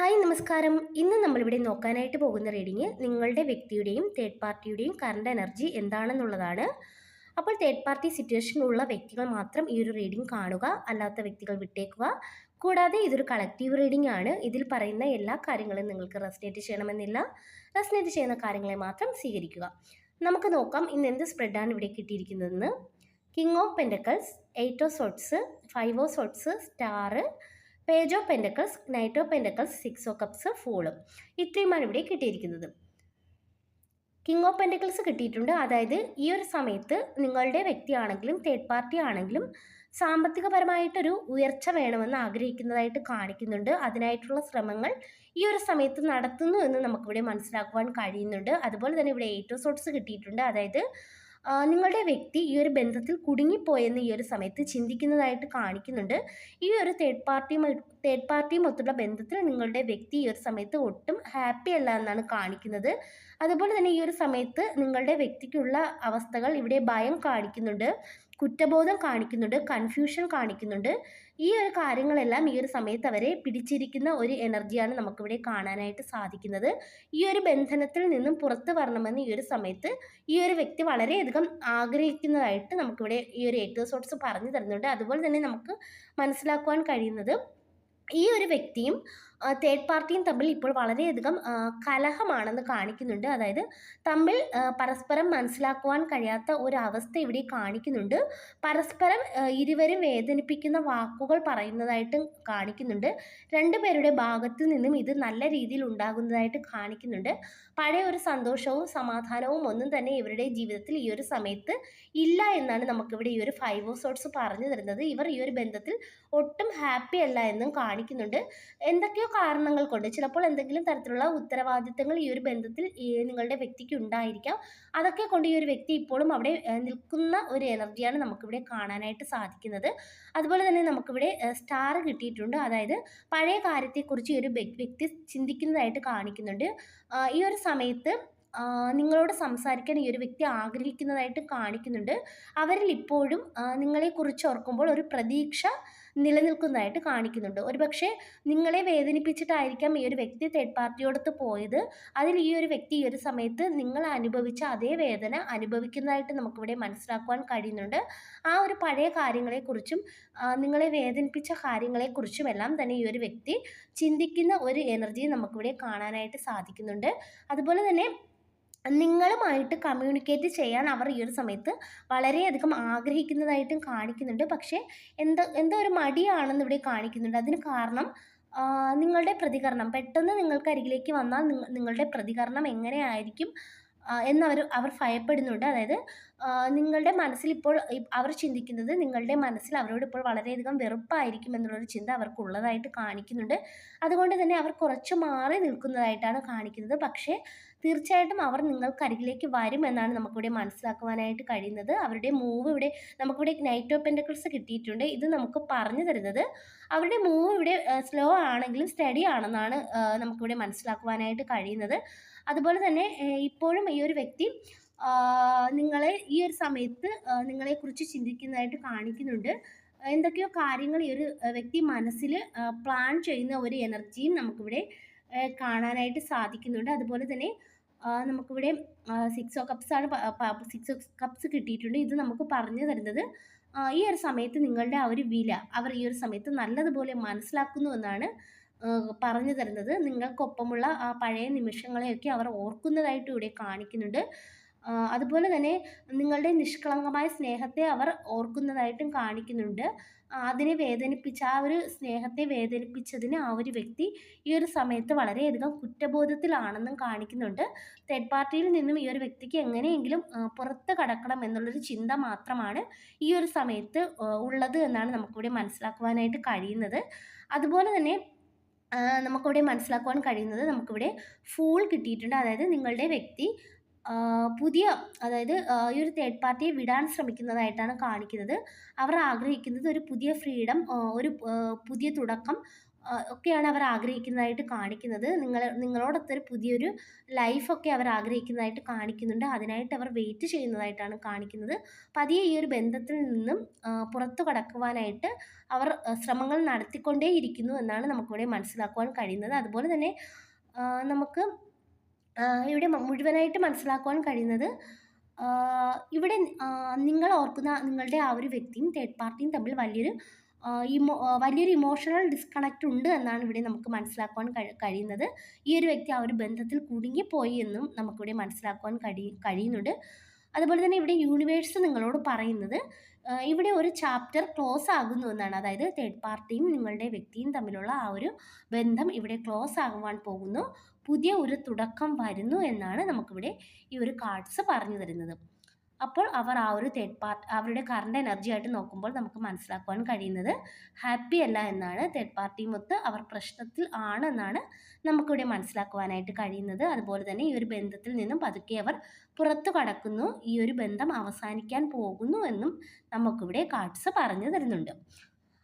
Hi നമസ്കാരം. ഇന്ന് നമ്മളിവിടെ നോക്കാനായിട്ട് പോകുന്ന റീഡിങ് നിങ്ങളുടെ വ്യക്തിയുടെയും തേർഡ് പാർട്ടിയുടെയും കറണ്ട് എനർജി എന്താണെന്നുള്ളതാണ്. അപ്പോൾ തേർഡ് പാർട്ടി സിറ്റുവേഷനിലുള്ള വ്യക്തികൾ മാത്രം ഈ ഒരു റീഡിംഗ് കാണുക അല്ലാത്ത വ്യക്തികൾ വിട്ടേക്കുക. കൂടാതെ ഇതൊരു കളക്റ്റീവ് റീഡിംഗ് ആണ്. ഇതിൽ പറയുന്ന എല്ലാ കാര്യങ്ങളും നിങ്ങൾക്ക് റെസ്നേറ്റ് ചെയ്യണമെന്നില്ല. റെസ്നേറ്റ് ചെയ്യുന്ന കാര്യങ്ങളെ മാത്രം സ്വീകരിക്കുക. നമുക്ക് നോക്കാം ഇന്ന് എന്ത് സ്പ്രെഡാണ് ഇവിടെ കിട്ടിയിരിക്കുന്നതെന്ന്. King of pentacles eight of swords five of swords star page of pentacles knight of pentacles six of cups ഫൂളും ഇത്രയുമാണ് ഇവിടെ കിട്ടിയിരിക്കുന്നത്. കിങ് ഓഫ് പെൻഡക്കിൾസ് കിട്ടിയിട്ടുണ്ട്. അതായത് ഈ ഒരു സമയത്ത് നിങ്ങളുടെ വ്യക്തിയാണെങ്കിലും തേർഡ് പാർട്ടി ആണെങ്കിലും സാമ്പത്തികപരമായിട്ടൊരു ഉയർച്ച വേണമെന്ന് ആഗ്രഹിക്കുന്നതായിട്ട് കാണിക്കുന്നുണ്ട്. അതിനായിട്ടുള്ള ശ്രമങ്ങൾ ഈ ഒരു സമയത്ത് നടത്തുന്നു എന്ന് നമുക്കിവിടെ മനസ്സിലാക്കുവാൻ കഴിയുന്നുണ്ട്. അതുപോലെ തന്നെ ഇവിടെ ഏറ്റവും സോട്ട്സ് കിട്ടിയിട്ടുണ്ട്. അതായത് നിങ്ങളുടെ വ്യക്തി ഈ ഒരു ബന്ധത്തിൽ കുടുങ്ങിപ്പോയെന്ന് ഈ ഒരു സമയത്ത് ചിന്തിക്കുന്നതായിട്ട് കാണിക്കുന്നുണ്ട്. ഈ ഒരു തേർഡ് പാർട്ടിയുമായി തേർഡ് പാർട്ടിയുമൊത്തുള്ള ബന്ധത്തിൽ നിങ്ങളുടെ വ്യക്തി ഈ ഒരു സമയത്ത് ഒട്ടും ഹാപ്പി അല്ല എന്നാണ് കാണിക്കുന്നത്. അതുപോലെ തന്നെ ഈ ഒരു സമയത്ത് നിങ്ങളുടെ വ്യക്തിക്കുള്ള അവസ്ഥകൾ ഇവിടെ ഭയം കാണിക്കുന്നുണ്ട്. കുറ്റബോധം കാണിക്കുന്നുണ്ട് കൺഫ്യൂഷൻ കാണിക്കുന്നുണ്ട്. ഈ ഒരു കാര്യങ്ങളെല്ലാം ഈ ഒരു സമയത്ത് അവരെ പിടിച്ചിരിക്കുന്ന ഒരു എനർജിയാണ് നമുക്കിവിടെ കാണാനായിട്ട് സാധിക്കുന്നത്. ഈ ഒരു ബന്ധനത്തിൽ നിന്നും പുറത്ത് വരണമെന്ന് ഈ ഒരു സമയത്ത് ഈ ഒരു വ്യക്തി വളരെയധികം ആഗ്രഹിക്കുന്നതായിട്ട് നമുക്കിവിടെ ഈ ഒരു എയ്റ്റേഴ്സോട്സ് പറഞ്ഞു തരുന്നുണ്ട്. അതുപോലെ തന്നെ നമുക്ക് മനസ്സിലാക്കുവാൻ കഴിയുന്നത് ഈ ഒരു വ്യക്തിയും തേർഡ് പാർട്ടിയും തമ്മിൽ ഇപ്പോൾ വളരെയധികം കലഹമാണെന്ന് കാണിക്കുന്നുണ്ട്. അതായത് തമ്മിൽ പരസ്പരം മനസ്സിലാക്കുവാൻ കഴിയാത്ത ഒരവസ്ഥ ഇവിടെ കാണിക്കുന്നുണ്ട്. പരസ്പരം ഇരുവരും വേദനിപ്പിക്കുന്ന വാക്കുകൾ പറയുന്നതായിട്ടും കാണിക്കുന്നുണ്ട്. രണ്ടുപേരുടെ ഭാഗത്തു നിന്നും ഇത് നല്ല രീതിയിൽ ഉണ്ടാകുന്നതായിട്ട് കാണിക്കുന്നുണ്ട്. പഴയ ഒരു സന്തോഷവും സമാധാനവും ഒന്നും തന്നെ ഇവരുടെ ജീവിതത്തിൽ ഈ ഒരു സമയത്ത് ഇല്ല എന്നാണ് നമുക്കിവിടെ ഈ ഒരു ഫൈവ് ഓഫ് സോട്ട്സ് പറഞ്ഞു തരുന്നത്. ഇവർ ഈ ഒരു ബന്ധത്തിൽ ഒട്ടും ഹാപ്പി അല്ല എന്നും കാണിക്കുന്നുണ്ട്. എന്തൊക്കെയോ കാരണങ്ങൾ കൊണ്ട് ചിലപ്പോൾ എന്തെങ്കിലും തരത്തിലുള്ള ഉത്തരവാദിത്തങ്ങൾ ഈ ഒരു ബന്ധത്തിൽ നിങ്ങളുടെ വ്യക്തിക്ക് ഉണ്ടായിരിക്കാം. അതൊക്കെ കൊണ്ട് ഈ ഒരു വ്യക്തി ഇപ്പോഴും അവിടെ നിൽക്കുന്ന ഒരു എനർജിയാണ് നമുക്കിവിടെ കാണാനായിട്ട് സാധിക്കുന്നത്. അതുപോലെ തന്നെ നമുക്കിവിടെ സ്റ്റാർ കിട്ടിയിട്ടുണ്ട്. അതായത് പഴയ കാര്യത്തെക്കുറിച്ച് ഈ ഒരു വ്യക്തി ചിന്തിക്കുന്നതായിട്ട് കാണിക്കുന്നുണ്ട്. ഈ ഒരു സമയത്ത് നിങ്ങളോട് സംസാരിക്കാൻ ഈ ഒരു വ്യക്തി ആഗ്രഹിക്കുന്നതായിട്ട് കാണിക്കുന്നുണ്ട്. അവരിൽ ഇപ്പോഴും നിങ്ങളെക്കുറിച്ച് ഓർക്കുമ്പോൾ ഒരു പ്രതീക്ഷ നിലനിൽക്കുന്നതായിട്ട് കാണിക്കുന്നുണ്ട്. ഒരുപക്ഷെ നിങ്ങളെ വേദനിപ്പിച്ചിട്ടായിരിക്കാം ഈ ഒരു വ്യക്തി തേർഡ് പാർട്ടിയോടത്ത് പോയത്. അതിൽ ഈ ഒരു വ്യക്തി ഈ ഒരു സമയത്ത് നിങ്ങൾ അനുഭവിച്ച അതേ വേദന അനുഭവിക്കുന്നതായിട്ട് നമുക്കിവിടെ മനസ്സിലാക്കുവാൻ കഴിയുന്നുണ്ട്. ആ ഒരു പഴയ കാര്യങ്ങളെക്കുറിച്ചും നിങ്ങളെ വേദനിപ്പിച്ച കാര്യങ്ങളെക്കുറിച്ചും എല്ലാം തന്നെ ഈ ഒരു വ്യക്തി ചിന്തിക്കുന്ന ഒരു എനർജി നമുക്കിവിടെ കാണാനായിട്ട് സാധിക്കുന്നുണ്ട്. അതുപോലെ തന്നെ നിങ്ങളുമായിട്ട് കമ്മ്യൂണിക്കേറ്റ് ചെയ്യാൻ അവർ ഈ ഒരു സമയത്ത് വളരെയധികം ആഗ്രഹിക്കുന്നതായിട്ടും കാണിക്കുന്നുണ്ട്. പക്ഷേ എന്തോ എന്തോ ഒരു മടിയാണെന്ന് ഇവിടെ കാണിക്കുന്നുണ്ട്. അതിന് കാരണം നിങ്ങളുടെ പ്രതികരണം. പെട്ടെന്ന് നിങ്ങൾക്ക് അരികിലേക്ക് വന്നാൽ നിങ്ങളുടെ പ്രതികരണം എങ്ങനെയായിരിക്കും എന്നവർ അവർ ഭയപ്പെടുന്നുണ്ട്. അതായത് നിങ്ങളുടെ മനസ്സിൽ ഇപ്പോൾ അവർ ചിന്തിക്കുന്നത് നിങ്ങളുടെ മനസ്സിൽ അവരോട് ഇപ്പോൾ വളരെയധികം വെറുപ്പായിരിക്കും എന്നുള്ളൊരു ചിന്ത അവർക്കുള്ളതായിട്ട് കാണിക്കുന്നുണ്ട്. അതുകൊണ്ട് തന്നെ അവർ കുറച്ച് മാറി നിൽക്കുന്നതായിട്ടാണ് കാണിക്കുന്നത്. പക്ഷേ തീർച്ചയായിട്ടും അവർ നിങ്ങൾക്ക് നിങ്ങൾക്കരികിലേക്ക് വരും എന്നാണ് നമുക്കിവിടെ മനസ്സിലാക്കുവാനായിട്ട് കഴിയുന്നത്. അവരുടെ മൂവ് ഇവിടെ നമുക്കിവിടെ നൈറ്റ് ഓഫ് പെൻഡക്കിൾസ് കിട്ടിയിട്ടുണ്ട്. ഇത് നമുക്ക് പറഞ്ഞു തരുന്നത് അവരുടെ മൂവ് ഇവിടെ സ്ലോ ആണെങ്കിലും സ്റ്റഡി ആണെന്നാണ് നമുക്കിവിടെ മനസ്സിലാക്കുവാനായിട്ട് കഴിയുന്നത്. അതുപോലെ തന്നെ ഇപ്പോഴും ഈ ഒരു വ്യക്തി നിങ്ങളെ ഈ ഒരു സമയത്ത് നിങ്ങളെക്കുറിച്ച് ചിന്തിക്കുന്നതായിട്ട് കാണിക്കുന്നുണ്ട്. എന്തൊക്കെയോ കാര്യങ്ങൾ ഈ ഒരു വ്യക്തി മനസ്സിൽ പ്ലാൻ ചെയ്യുന്ന ഒരു എനർജിയും നമുക്കിവിടെ കാണാനായിട്ട് സാധിക്കുന്നുണ്ട്. അതുപോലെ തന്നെ നമുക്കിവിടെ സിക്സ് ഓ കപ്സ് ആണ് സിക്സ് കപ്സ് കിട്ടിയിട്ടുണ്ട്. ഇത് നമുക്ക് പറഞ്ഞു തരുന്നത് ഈ ഒരു സമയത്ത് നിങ്ങളുടെ ആ ഒരു വില അവർ ഈ ഒരു സമയത്ത് നല്ലതുപോലെ മനസ്സിലാക്കുന്നു എന്നാണ് പറഞ്ഞു തരുന്നത്. നിങ്ങൾക്കൊപ്പമുള്ള ആ പഴയ നിമിഷങ്ങളെയൊക്കെ അവർ ഓർക്കുന്നതായിട്ട് ഇവിടെ കാണിക്കുന്നുണ്ട്. അതുപോലെ തന്നെ നിങ്ങളുടെ നിഷ്കളങ്കമായ സ്നേഹത്തെ അവർ ഓർക്കുന്നതായിട്ടും കാണിക്കുന്നുണ്ട്. അതിനെ വേദനിപ്പിച്ച ആ ഒരു സ്നേഹത്തെ വേദനിപ്പിച്ചതിന് ആ ഒരു വ്യക്തി ഈ ഒരു സമയത്ത് വളരെയധികം കുറ്റബോധത്തിലാണെന്നും കാണിക്കുന്നുണ്ട്. തേർഡ് പാർട്ടിയിൽ നിന്നും ഈ ഒരു വ്യക്തിക്ക് എങ്ങനെയെങ്കിലും പുറത്ത് കടക്കണം എന്നുള്ളൊരു ചിന്ത മാത്രമാണ് ഈ ഒരു സമയത്ത് ഉള്ളത് എന്നാണ് നമുക്കിവിടെ മനസ്സിലാക്കുവാനായിട്ട് കഴിയുന്നത്. അതുപോലെ തന്നെ നമുക്കിവിടെ മനസ്സിലാക്കുവാൻ കഴിയുന്നത് നമുക്കിവിടെ ഫൂൾ കിട്ടിയിട്ടുണ്ട്. അതായത് നിങ്ങളുടെ വ്യക്തി പുതിയ അതായത് ഈ ഒരു തേർഡ് പാർട്ടിയെ വിടാൻ ശ്രമിക്കുന്നതായിട്ടാണ് കാണിക്കുന്നത്. അവർ ആഗ്രഹിക്കുന്നത് ഒരു പുതിയ ഫ്രീഡം ഒരു പുതിയ തുടക്കം ഒക്കെയാണ് അവർ ആഗ്രഹിക്കുന്നതായിട്ട് കാണിക്കുന്നത്. നിങ്ങൾ നിങ്ങളോടൊത്തൊരു പുതിയൊരു ലൈഫൊക്കെ അവർ ആഗ്രഹിക്കുന്നതായിട്ട് കാണിക്കുന്നുണ്ട്. അതിനായിട്ട് അവർ വെയിറ്റ് ചെയ്യുന്നതായിട്ടാണ് കാണിക്കുന്നത്. പതിയെ ഈ ഒരു ബന്ധത്തിൽ നിന്നും പുറത്തു കടക്കുവാനായിട്ട് അവർ ശ്രമങ്ങൾ നടത്തിക്കൊണ്ടേയിരിക്കുന്നു എന്നാണ് നമുക്കിവിടെ മനസ്സിലാക്കുവാൻ കഴിയുന്നത്. അതുപോലെ തന്നെ നമുക്ക് ഇവിടെ മുഴുവനായിട്ട് മനസ്സിലാക്കുവാൻ കഴിയുന്നത് ഇവിടെ നിങ്ങൾ ഓർക്കുന്ന നിങ്ങളുടെ ആ ഒരു വ്യക്തിയും തേർഡ് പാർട്ടിയും തമ്മിൽ വലിയൊരു ഇമോ വലിയൊരു ഇമോഷണൽ ഡിസ്കണക്റ്റ് ഉണ്ട് എന്നാണ് ഇവിടെ നമുക്ക് മനസ്സിലാക്കുവാൻ കഴിയുന്നത്. ഈ ഒരു വ്യക്തി ആ ഒരു ബന്ധത്തിൽ കുടുങ്ങിപ്പോയി എന്നും നമുക്കിവിടെ മനസ്സിലാക്കുവാൻ കഴി കഴിയുന്നുണ്ട്. അതുപോലെ തന്നെ ഇവിടെ യൂണിവേഴ്സ് നിങ്ങളോട് പറയുന്നത് ഇവിടെ ഒരു ചാപ്റ്റർ ക്ലോസ് ആകുന്നു എന്നാണ്. അതായത് തേർഡ് പാർട്ടിയും നിങ്ങളുടെ വ്യക്തിയും തമ്മിലുള്ള ആ ഒരു ബന്ധം ഇവിടെ ക്ലോസ് ആകുവാൻ പോകുന്നു. പുതിയ ഒരു തുടക്കം വരുന്നു എന്നാണ് നമുക്കിവിടെ ഈ ഒരു കാർഡ്സ് പറഞ്ഞു തരുന്നത്. അപ്പോൾ അവർ ആ ഒരു തേർഡ് പാർട്ട് അവരുടെ കറണ്ട് എനർജി ആയിട്ട് നോക്കുമ്പോൾ നമുക്ക് മനസ്സിലാക്കുവാൻ കഴിയുന്നത് ഹാപ്പി അല്ല എന്നാണ്. തേർഡ് പാർട്ടി മൊത്ത് അവർ പ്രശ്നത്തിൽ ആണെന്നാണ് നമുക്കിവിടെ മനസ്സിലാക്കുവാനായിട്ട് കഴിയുന്നത്. അതുപോലെ തന്നെ ഈ ഒരു ബന്ധത്തിൽ നിന്നും പതുക്കെ അവർ പുറത്തു കടക്കുന്നു. ഈ ഒരു ബന്ധം അവസാനിക്കാൻ പോകുന്നു എന്നും നമുക്കിവിടെ കാർഡ്സ് പറഞ്ഞു തരുന്നുണ്ട്.